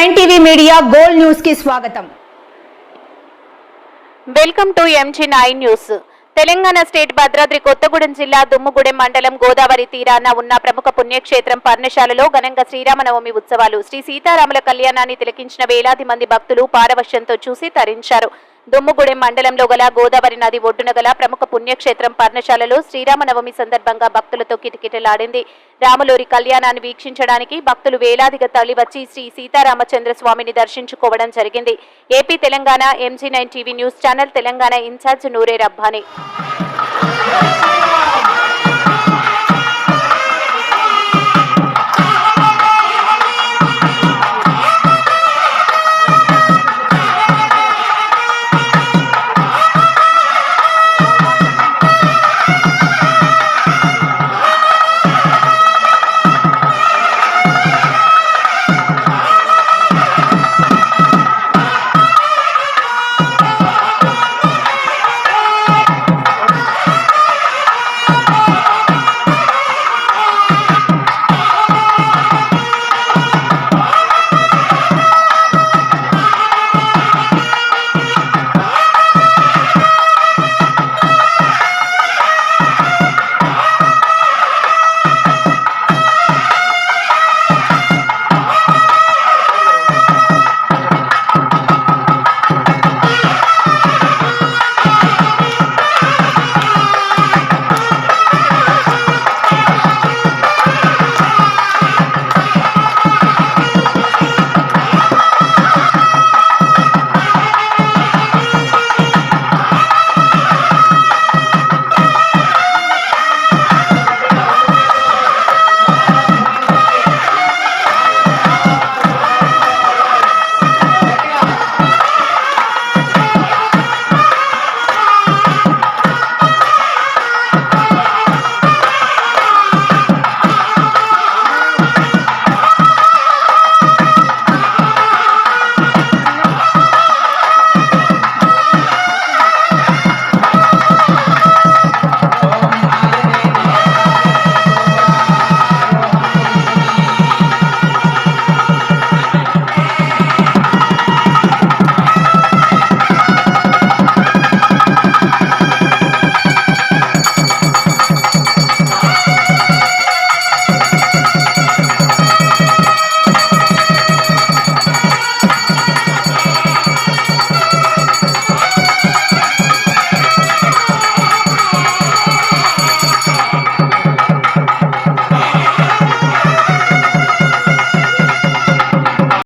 TV media gold న్యూస్కి స్వాగతం. Welcome to MG nine news. Telangana state Bhadradri Kothagudem జిల్లా దుమ్ముగూడెం మండలం గోదావరి తీరాన ఉన్న ప్రముఖ పుణ్యక్షేత్రం పర్ణశాలలో ఘనంగా శ్రీరామనవమి ఉత్సవాలు. శ్రీ సీతారాముల కళ్యాణాన్ని తిలకించిన వేలాది మంది భక్తులు పారవశ్యంతో చూసి తరించారు. దుమ్ముగూడెం మండలంలో గల గోదావరి నది ఒడ్డున గల ప్రముఖ పుణ్యక్షేత్రం పర్ణశాలలో శ్రీరామనవమి సందర్భంగా భక్తులతో కిటకిటలాడింది. రాములూరి కళ్యాణాన్ని వీక్షించడానికి భక్తులు వేలాదిగా తరలివచ్చి శ్రీ సీతారామచంద్ర స్వామిని దర్శించుకోవడం జరిగింది. AP Telangana MG nine TV news channel Telangana incharge Noore Rabbani.